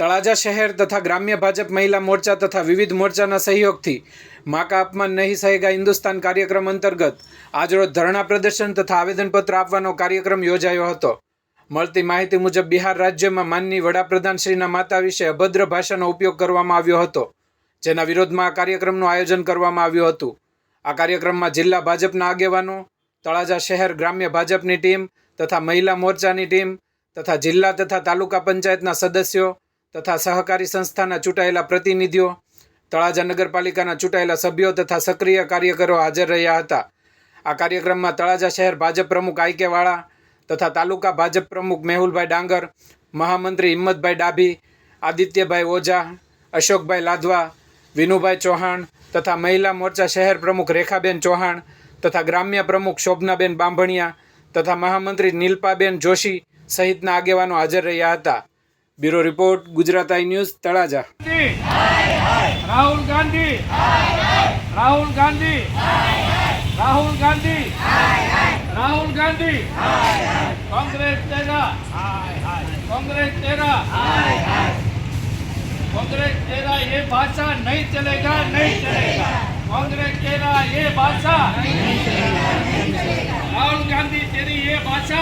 તળાજા શહેર તથા ગ્રામ્ય ભાજપ મહિલા મોરચા તથા વિવિધ મોરચાના સહયોગથી માકા અપમાન નહીં સહેગા હિન્દુસ્તાન કાર્યક્રમ અંતર્ગત આજરોજ ધરણા પ્રદર્શન તથા આવેદનપત્ર આપવાનો કાર્યક્રમ યોજાયો હતો. મળતી માહિતી મુજબ બિહાર રાજ્યમાં માનની વડાપ્રધાનશ્રીના માતા વિશે અભદ્ર ભાષાનો ઉપયોગ કરવામાં આવ્યો હતો, જેના વિરોધમાં આ કાર્યક્રમનું આયોજન કરવામાં આવ્યું હતું. આ કાર્યક્રમમાં જિલ્લા ભાજપના આગેવાનો, તળાજા શહેર ગ્રામ્ય ભાજપની ટીમ તથા મહિલા મોરચાની ટીમ તથા જિલ્લા તથા તાલુકા પંચાયતના સદસ્યો તથા સહકારી સંસ્થાના ચૂંટાયેલા પ્રતિનિધિઓ, તળાજા નગરપાલિકાના ચૂંટાયેલા સભ્યો તથા સક્રિય કાર્યકરો હાજર રહ્યા હતા. આ કાર્યક્રમમાં તળાજા શહેર ભાજપ પ્રમુખ આઈ વાળા તથા તાલુકા ભાજપ પ્રમુખ મેહુલભાઈ ડાંગર, મહામંત્રી હિંમતભાઈ ડાભી, આદિત્યભાઈ ઓઝા, અશોકભાઈ લાધવા, વિનુભાઈ ચૌહાણ તથા મહિલા મોરચા શહેર પ્રમુખ રેખાબેન ચૌહાણ તથા ગ્રામ્ય પ્રમુખ શોભનાબેન બાંભણિયા તથા મહામંત્રી નીલપાબેન જોશી સહિતના આગેવાનો હાજર રહ્યા હતા. bureau report Gujarat I news Talaja Gandhi Rahul Gandhi Rahul Gandhi Rahul Gandhi Rahul Gandhi Congress तेरा कांग्रेस तेरा कांग्रेस तेरा ये भाषा नहीं चलेगा नहीं चलेगा कांग्रेस तेरा ये भाषा राहुल गांधी तेरी ये भाषा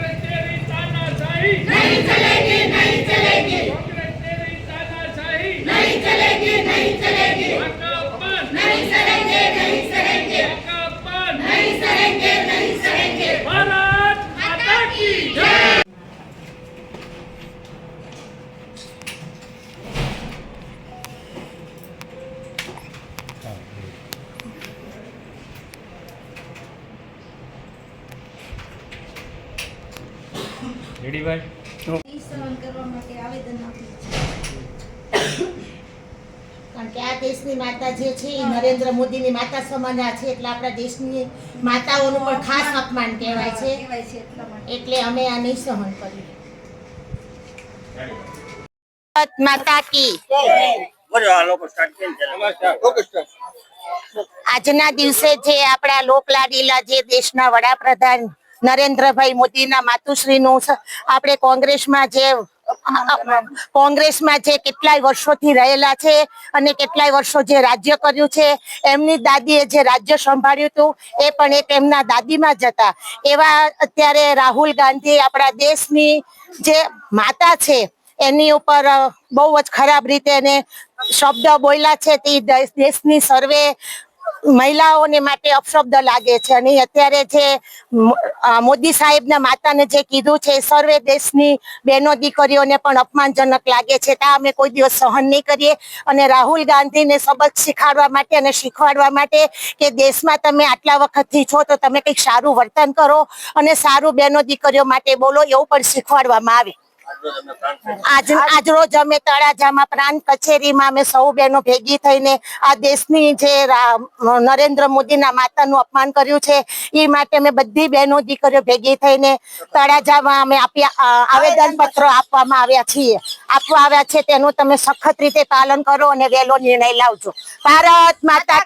સહન કરવા માટે આવેદન આપ્યું કારણ કે આ દેશની માતા જે છે એ નરેન્દ્ર મોદીની માતા સમાના છે એટલે આપણા દેશની માતાઓનું પણ ખાસ અપમાન કહેવાય છે. કહેવાય છે એટલા માટે. એટલે અમે આ નહીં સહન કર્યું માતા કી. આજના દિવસે જે આપણા લોકલાડીલા જે દેશના વડાપ્રધાન નરેન્દ્રભાઈ મોદીના માતુશ્રીનું આપણે કોંગ્રેસમાં જે કોંગ્રેસમાં જે કેટલાય વર્ષોથી રહેલા છે અને કેટલાય વર્ષો જે રાજ્ય કર્યું છે, એમની દાદીએ જે રાજ્ય સંભાળ્યું હતું, એ પણ એક એમના દાદીમાં જ હતા. એવા અત્યારે રાહુલ ગાંધી આપણા દેશની જે માતા છે, એની ઉપર બહુ જ ખરાબ રીતે એને શબ્દ બોલ્યા છે. તે દેશ- દેશની સર્વે મહિલાઓને માટે અપશબ્દ લાગે છે અને અત્યારે જે મોદી સાહેબના માતાને જે કીધું છે, સર્વે દેશની બહેનો દીકરીઓને પણ અપમાનજનક લાગે છે. ત્યાં અમે કોઈ દિવસ સહન નહીં કરીએ. અને રાહુલ ગાંધીને સબક શીખવાડવા માટે અને શીખવાડવા માટે કે દેશમાં તમે આટલા વખતથી છો, તો તમે કંઈક સારું વર્તન કરો અને સારું બહેનો દીકરીઓ માટે બોલો, એવું પણ શીખવાડવામાં આવે. આજ આજરોજ અમે તળાજામાં પ્રાંત કચેરીમાં અમે સૌ બહેનો ભેગી થઈને આ દેશની જે નરેન્દ્ર મોદીના માતાનું અપમાન કર્યું છે એ માટે અમે બધી બહેનો દીકરીઓ ભેગી થઈને તળાજામાં અમે આપ્યા આવેદન પત્ર આપવામાં આવ્યા છીએ. આપવા આવ્યા છે તેનું તમે સખત રીતે પાલન કરો અને વહેલો નિર્ણય લાવજો. ભારત માતા